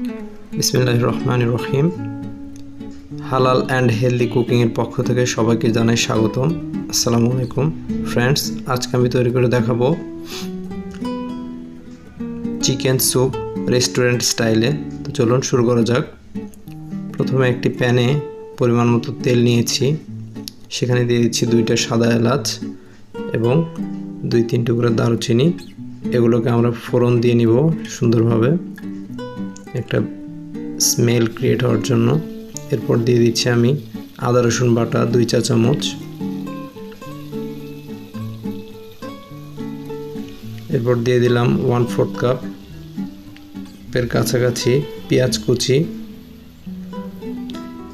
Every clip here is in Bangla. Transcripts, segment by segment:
বিসমিল্লাহ রহমান রহিম হালাল অ্যান্ড হেলদি কুকিংয়ের পক্ষ থেকে সবাইকে জানাই স্বাগতম। আসসালামু আলাইকুম, ফ্রেন্ডস। আজকে আমি তৈরি করে দেখাবো চিকেন স্যুপ রেস্টুরেন্ট স্টাইলে। তো চলুন শুরু করা যাক। প্রথমে একটি প্যানে পরিমাণ মতো তেল নিয়েছি। সেখানে দিয়ে দিচ্ছি দুইটা সাদা এলাচ এবং দুই তিন টুকরা দারুচিনি। এগুলোকে আমরা ফোড়ন দিয়ে নিব সুন্দরভাবে। একটা স্মেল ক্রিয়েট হওয়ার জন্য। এরপর দিয়ে দিচ্ছি আমি আদা, রসুন বাটা, দুই চা চামচ। এরপর দিয়ে দিলাম ওয়ান ফোর্থ কাপ এর কাছাকাছি পেঁয়াজ কুচি।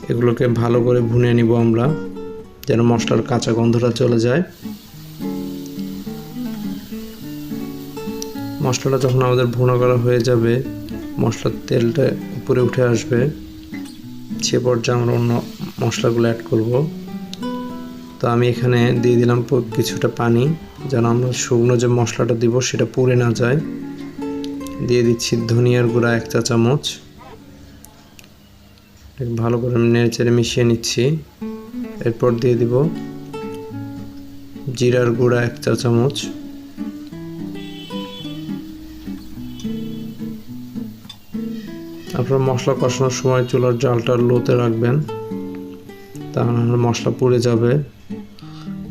এগুলোকে ভালো করে ভুনে নিব আমরা, যেন মশলার কাঁচা গন্ধটা চলে যায়। মশলাটা যখন আমাদের ভুনা করা হয়ে যাবে মশলার তেলটা উপরে উঠে আসবে। সে পর্যায়ে আমরা অন্য মশলাগুলো অ্যাড করব। তো আমি এখানে দিয়ে দিলাম কিছুটা পানি, যেন আমরা শুকনো যে মশলাটা দিব সেটা পুড়ে না যায়। দিয়ে দিচ্ছি ধনিয়ার গুঁড়া এক চা চামচ। ভালো করে নেড়ে চেড়ে মিশিয়ে নিচ্ছি। এরপর দিয়ে দিব জিরার গুঁড়া এক চা চামচ। আপনার মশলা কষানোর সময় চুলার জালটা লোতে রাখবেন। তাহলে মশলা পুড়ে যাবে।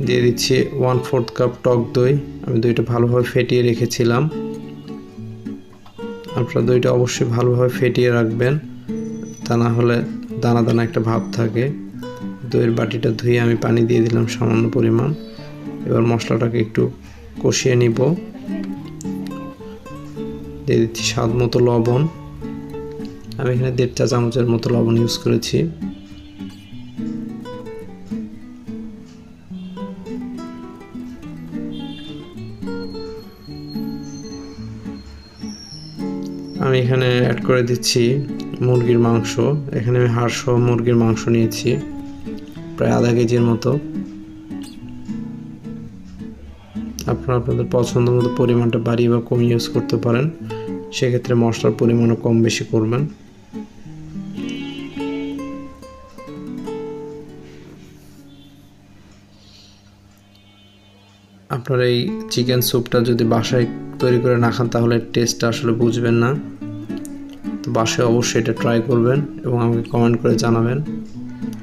দিয়ে দিচ্ছি ওয়ান ফোর্থ কাপ টক দই। আমি দইটা ভালোভাবে ফেটিয়ে রেখেছিলাম। আপনার দইটা অবশ্যই ভালোভাবে ফেটিয়ে রাখবেন। তা না হলে দানা দানা একটা ভাব থাকে। দইয়ের বাটিটা ধুয়ে আমি পানি দিয়ে দিলাম সামান্য পরিমাণ। এবার মশলাটাকে একটু কষিয়ে নিব। দিয়ে দিচ্ছি স্বাদ মতো লবণ। আমি এখানে দেড় চা চামচের মতো লবণ ইউজ করেছি। আমি এখানে অ্যাড করে দিচ্ছি মুরগির মাংস। এখানে আমি হাড় সহ মুরগির মাংস নিয়েছি, প্রায় আধা কেজির মতো। আপনারা আপনাদের পছন্দ মতো পরিমাণটা বাড়িয়ে বা কম ইউজ করতে পারেন। সেক্ষেত্রে মশলার পরিমাণও কম বেশি করবেন। আপনার এই চিকেন স্যুপটা যদি বাসায় তৈরি করে না খান, তাহলে টেস্টটা আসলে বুঝবেন না। তো বাসায় অবশ্যই এটা ট্রাই করবেন এবং আমাকে কমেন্ট করে জানাবেন।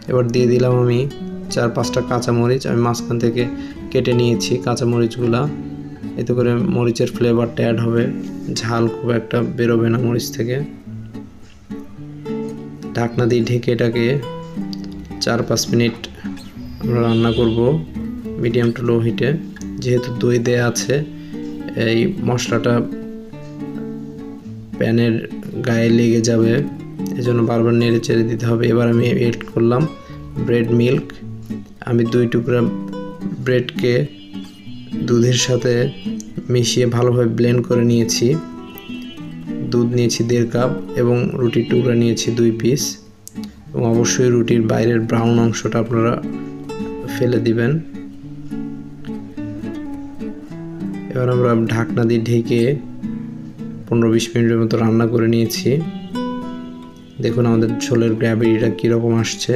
এবার দিয়ে দিলাম আমি চার পাঁচটা কাঁচামরিচ। আমি মাঝখান থেকে কেটে নিয়েছি কাঁচামরিচগুলা। এতে করে মরিচের ফ্লেভারটা অ্যাড হবে। ঝাল খুব একটা বেরোবে না মরিচ থেকে। ঢাকনা দিয়ে ঢেকে এটাকে চার পাঁচ মিনিট আমরা রান্না করব মিডিয়াম টু লো হিটে যেহেতু দই দেয়া আছে, এই মশলাটা প্যানের গায়ে লেগে যাবে। এজন্য বারবার নেড়ে চেড়ে দিতে হবে। এবার আমি এড করলাম ব্রেড মিল্ক আমি দুই টুকরা ব্রেডকে দুধের সাথে মিশিয়ে ভালোভাবে ব্লেন্ড করে নিয়েছি। দুধ নিয়েছি দেড় কাপ এবং রুটির টুকরা নিয়েছি দুই পিস এবং অবশ্যই রুটির বাইরের ব্রাউন অংশটা আপনারা ফেলে দিবেন। এবার আমরা ঢাকনা দিয়ে ঢেকে পনেরো বিশ মিনিটের মতো রান্না করে নিয়েছি। দেখুন আমাদের ঝোলের গ্র্যাভিটিটা কীরকম আসছে।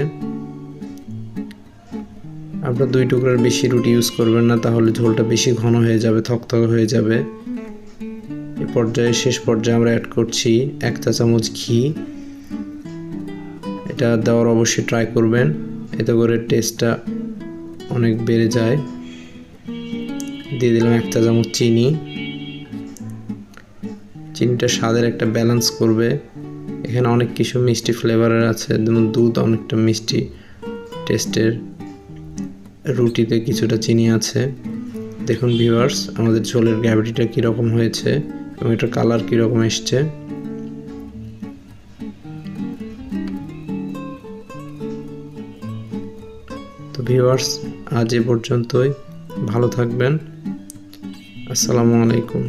আপনার দুই টুকরার বেশি রুটি ইউজ করবেন না, তাহলে ঝোলটা বেশি ঘন হয়ে যাবে, থকথক হয়ে যাবে। এ পর্যায়ে শেষ পর্যায়ে আমরা অ্যাড করছি এক চা চামচ ঘি। এটা দেওয়ার অবশ্যই ট্রাই করবেন, এতে করে টেস্টটা অনেক বেড়ে যায়। দিয়ে দিলাম এক চা চামচ চিনি। চিনিটা স্বাদের একটা ব্যালেন্স করবে। এখানে অনেক কিছু মিষ্টি ফ্লেভারের আছে, যেমন দুধ অনেকটা মিষ্টি টেস্টের রুটিতে কিছুটা চিনি আছে। দেখুন ভিউয়ার্স আমাদের ঝোলের গ্র্যাভিটিটা কীরকম হয়েছে এবং এটার কালার কীরকম এসছে। তো ভিউয়ার্স আজ এ পর্যন্তই। ভালো থাকবেন। আসসালামু আলাইকুম।